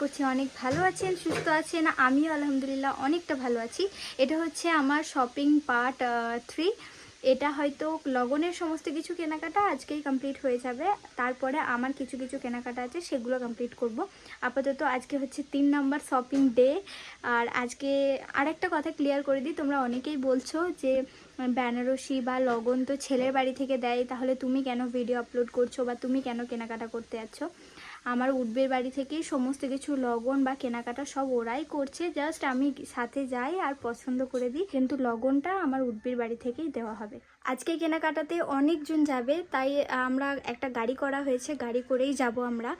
করছি অনেক ভালো আছেন, সুস্থ আছেন। আমিও আলহামদুলিল্লাহ অনেকটা ভালো আছি। এটা হচ্ছে আমার শপিং পার্ট থ্রি এটা হয়তো লগনের সমস্ত কিছু কেনাকাটা আজকেই কমপ্লিট হয়ে যাবে। তারপরে আমার কিছু কিছু কেনাকাটা আছে, সেগুলো কমপ্লিট করব। আপাতত আজকে হচ্ছে তিন নাম্বার শপিং ডে আর আজকে আরেকটা কথা ক্লিয়ার করে দিই, তোমরা অনেকেই বলছো যে বেনারসি বা লগন তো ছেলের বাড়ি থেকে দেয়, তাহলে তুমি কেন ভিডিও আপলোড করছ বা তুমি কেন কেনাকাটা করতে যাচ্ছ? আমার উঠবের বাড়ি থেকেই সমস্ত কিছু লগন বা কেনাকাটা সব ওরাই করছে। জাস্ট আমি সাথে যাই আর পছন্দ করে দিই। কিন্তু লগনটা আমার উডবের বাড়ি থেকেই দেওয়া হবে। আজকে কেনাকাটাতে অনেকজন যাবে তাই আমরা একটা গাড়ি করা হয়েছে গাড়ি করেই যাব আমরা।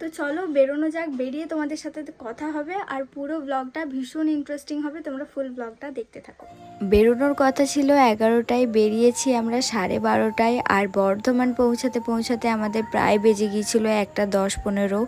তো চলো বেরোনো যাক বেরিয়ে তোমাদের সাথে কথা হবে আর পুরো ব্লগটা ভীষণ ইন্টারেস্টিং হবে তোমরা ফুল ব্লগটা দেখতে থাকো। বেরোনোর কথা ছিল এগারোটায় বেরিয়েছি আমরা সাড়ে বারোটায় আর বর্ধমান পৌঁছাতে পৌঁছাতে আমাদের প্রায় বেজে গিয়েছিল একটা দশ পনেরো।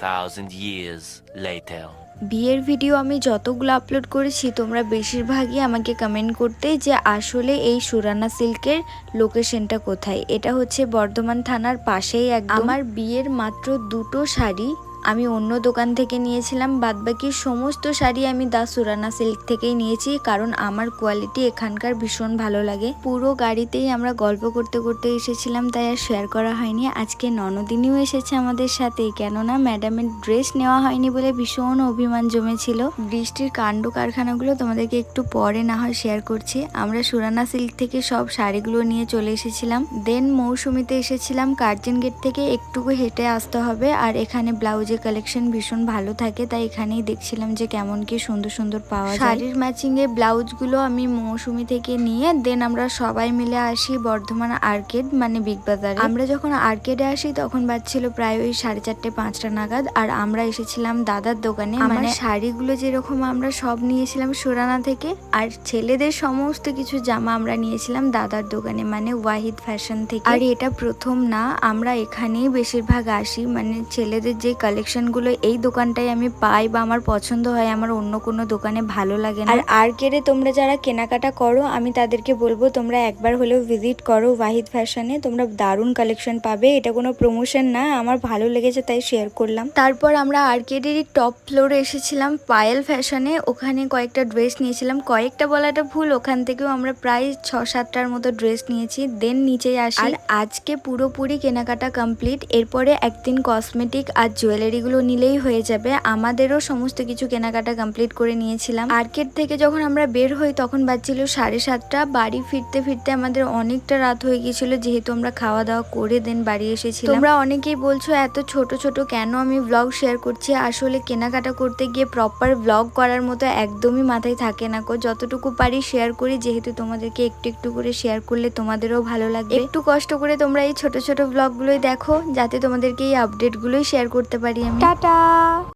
2,000 years later. বিয়ের ভিডিও আমি যতগুলো আপলোড করেছি তোমরা বেশিরভাগই আমাকে কমেন্ট করতে যে আসলে এই সুরানা সিল্কের লোকেশনটা কোথায়। এটা হচ্ছে বর্ধমান থানার পাশেই এক আমার বিয়ের মাত্র দুটো শাড়ি আমি অন্য দোকান থেকে নিয়েছিলাম, বাদবাকি সমস্ত শাড়ি আমি দা সুরানা সিল্ক থেকেই নিয়েছি, কারণ আমার কোয়ালিটি এখানকার ভীষণ ভালো লাগে। পুরো গাড়িতেই আমরা গল্প করতে করতে এসেছিলাম, তাই আর শেয়ার করা হয়নি। আজকে ননদিনীও এসেছে আমাদের সাথে, কেননা ম্যাডামের ড্রেস নেওয়া হয়নি বলে ভীষণ অভিমান জমেছিল। বৃষ্টির কাণ্ড কারখানাগুলো তোমাদেরকে একটু পরে না হয় শেয়ার করছি। আমরা সুরানা সিল্ক থেকে সব শাড়িগুলো নিয়ে চলে এসেছিলাম। দেন মৌসুমিতে এসেছিলাম, কার্জন গেট থেকে একটুকু হেঁটে আসতে হবে, আর এখানে ব্লাউজের কালেকশন ভীষণ ভালো থাকে তাই এখানেই দেখছিলাম যে কেমন কি সুন্দর সুন্দর পাওয়া যায়। শাড়ির ম্যাচিং এর ব্লাউজগুলো আমি মৌসুমি থেকে নিয়ে দেন আমরা সবাই মিলে আসি বর্ধমান আর্কেড মানে বিগ বাজারে। আমরা যখন আর্কেডে আসি তখন বাজছিল প্রায় ওই সাড়ে চারটে পাঁচটা নাগাদ আর আমরা এসেছিলাম দাদার দোকানে। মানে শাড়িগুলো যেরকম আমরা সব নিয়েছিলাম সুরানা থেকে আর ছেলেদের সমস্ত কিছু জামা আমরা নিয়েছিলাম দাদার দোকানে মানে ওয়াহিদ ফ্যাশন থেকে। আর এটা প্রথম না আমরা এখানেই বেশিরভাগ আসি মানে ছেলেদের যে কালেকশনগুলো এই দোকানটাই আমি পাই বা আমার পছন্দ হয় আমার অন্য কোনো দোকানে ভালো লাগে না। আর আর আর্কেডে তোমরা যারা কেনাকাটা করো আমি তাদেরকে বলব তোমরা একবার হলেও ভিজিট করো ওয়াহিদ ফ্যাশনে তোমরা দারুণ কালেকশন পাবে এটা কোনো প্রমোশন না আমার ভালো লেগেছে তাই শেয়ার করলাম। তারপর আমরা আর্কেডেরই টপ ফ্লোরে এসেছিলাম পায়েল ফ্যাশনে ওখানে কয়েকটা ড্রেস নিয়েছিলাম। কয়েকটা বলাটা ভুল ওখান থেকেও আমরা প্রায় ছ সাতটার মতো ড্রেস নিয়েছি দেন নিচেই আসি। আর আজকে পুরোপুরি কেনাকাটা কমপ্লিট এরপরে একদিন কসমেটিক আর জুয়েলারিগুলো নিলেই হয়ে যাবে। আমাদেরও সমস্ত কিছু কেনাকাটা কমপ্লিট করে নিয়েছিলাম। আর্কেড থেকে যখন আমরা বের হই, তখন বাজছিল সাড়ে সাতটা। বাড়ি ফিরতে ফিরতে আমাদের অনেকটা রাত হয়ে গিয়েছিল। যেহেতু আমরা খাওয়া দাওয়া করে দেন বাড়ি এসেছিলাম। তোমরা অনেকেই বলছো, এত ছোট ছোট কেন আমি ব্লগ শেয়ার করছি? আসলে কেনাকাটা করতে গিয়ে প্রপার ব্লগ করার মতো একদমই মাথায় থাকে না কো যতটুকু পারি শেয়ার করি। যেহেতু তোমাদেরকে একটু একটু করে শেয়ার করলে তোমাদেরও ভালো লাগবে। একটু কষ্ট করে তোমরা এই ছোট ছোট ব্লগগুলোই দেখো। যাতে তোমাদেরকে এই আপডেটগুলোই শেয়ার করতে পারি আমি। টাটা।